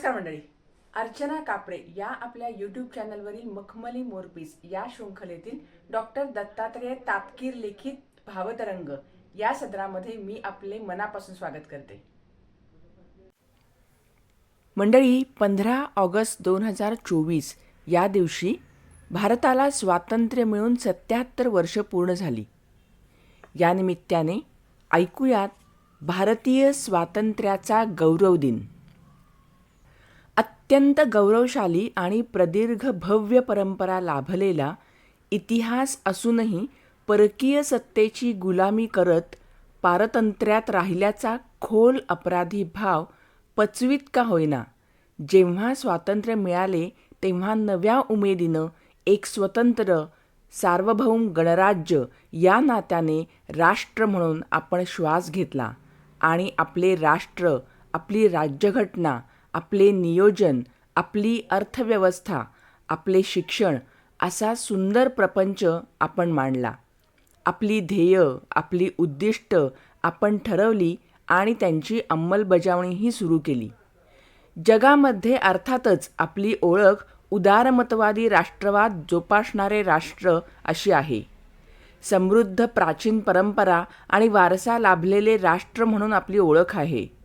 नमस्कार मंडळी. अर्चना कापडे या आपल्या यूट्यूब चॅनलवरील मखमली मोरपीस या शृंखलेतील डॉक्टर दत्तात्रेय तापकीर लिखित भावतरंग या सदरामध्ये मी आपले मनापासून स्वागत करते. मंडळी पंधरा ऑगस्ट दोन हजार चोवीस या दिवशी भारताला स्वातंत्र्य मिळून सत्याहत्तर वर्ष पूर्ण झाली. या निमित्ताने ऐकूयात भारतीय स्वातंत्र्याचा गौरव दिन. अत्यंत गौरवशाली आणि प्रदीर्घ भव्य परंपरा लाभलेला इतिहास असूनही परकीय सत्तेची गुलामी करत पारतंत्र्यात राहिल्याचा खोल अपराधी भाव पचवीत का होईना. जेव्हा स्वातंत्र्य मिळाले तेव्हा नव्या उमेदीनं एक स्वतंत्र सार्वभौम गणराज्य या नात्याने राष्ट्र म्हणून आपण श्वास घेतला आणि आपले राष्ट्र आपली राज्यघटना आपले नियोजन आपली अर्थव्यवस्था आपले शिक्षण असा सुंदर प्रपंच आपण मांडला. आपली ध्येय आपली उद्दिष्ट आपण ठरवली आणि त्यांची अंमलबजावणीही सुरू केली. जगामध्ये अर्थातच आपली ओळख उदारमतवादी राष्ट्रवाद जोपासणारे राष्ट्र अशी आहे. समृद्ध प्राचीन परंपरा आणि वारसा लाभलेले राष्ट्र म्हणून आपली ओळख आहे.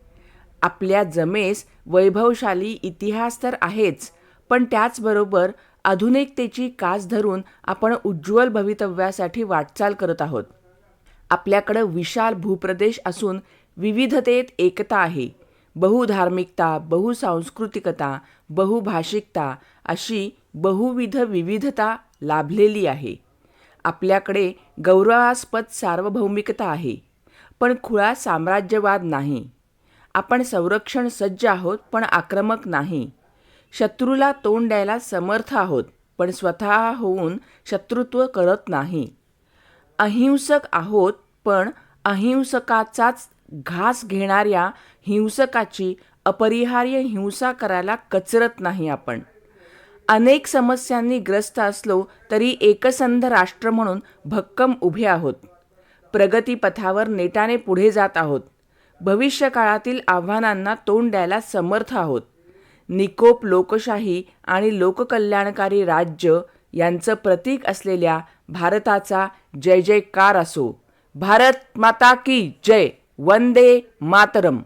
आपल्या जमेस वैभवशाली इतिहास तर आहेच पण त्याचबरोबर आधुनिकतेची कास धरून आपण उज्ज्वल भवितव्यासाठी वाटचाल करत आहोत. आपल्याकडं विशाल भूप्रदेश असून विविधतेत एकता आहे. बहुधार्मिकता बहुसांस्कृतिकता बहुभाषिकता अशी बहुविध विविधता लाभलेली आहे. आपल्याकडे गौरवास्पद सार्वभौमिकता आहे पण खुळा साम्राज्यवाद नाही. आपण संरक्षण सज्ज आहोत पण आक्रमक नाही. शत्रूला तोंड द्यायला समर्थ आहोत पण स्वतः होऊन शत्रुत्व करत नाही. अहिंसक आहोत पण अहिंसकाचाच घास घेणाऱ्या हिंसकाची अपरिहार्य हिंसा करायला कचरत नाही आपण. अनेक समस्यांनी ग्रस्त असलो तरी एकसंध राष्ट्र म्हणून भक्कम उभे आहोत. प्रगतीपथावर नेटाने पुढे जात आहोत. भविष्यकाळातील आव्हानांना तोंड द्यायला समर्थ आहोत. निकोप लोकशाही आणि लोककल्याणकारी राज्य यांचं प्रतीक असलेल्या भारताचा जय जयकार असो. भारत माता की जय. वंदे मातरम.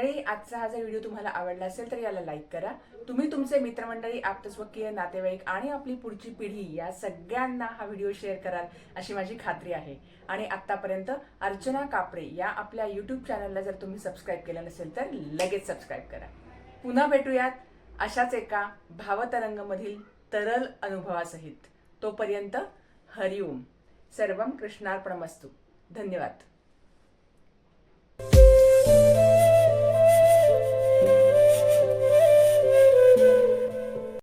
मंडळी आजचा हा जर व्हिडिओ तुम्हाला आवडला असेल तर याला लाईक करा. तुम्ही तुमचे मित्रमंडळी आप्तस्वकीय नातेवाईक आणि आपली पुढची पिढी या सगळ्यांना हा व्हिडिओ शेअर कराल अशी माझी खात्री आहे. आणि आत्तापर्यंत अर्चना कापडे या आपल्या यूट्यूब चॅनलला जर तुम्ही सबस्क्राईब केलं नसेल तर लगेच सबस्क्राईब करा. पुन्हा भेटूयात अशाच एका भावतरंगमधील तरल अनुभवासहित. तोपर्यंत हरिओम. सर्वम कृष्णार्पणमस्तू. धन्यवाद.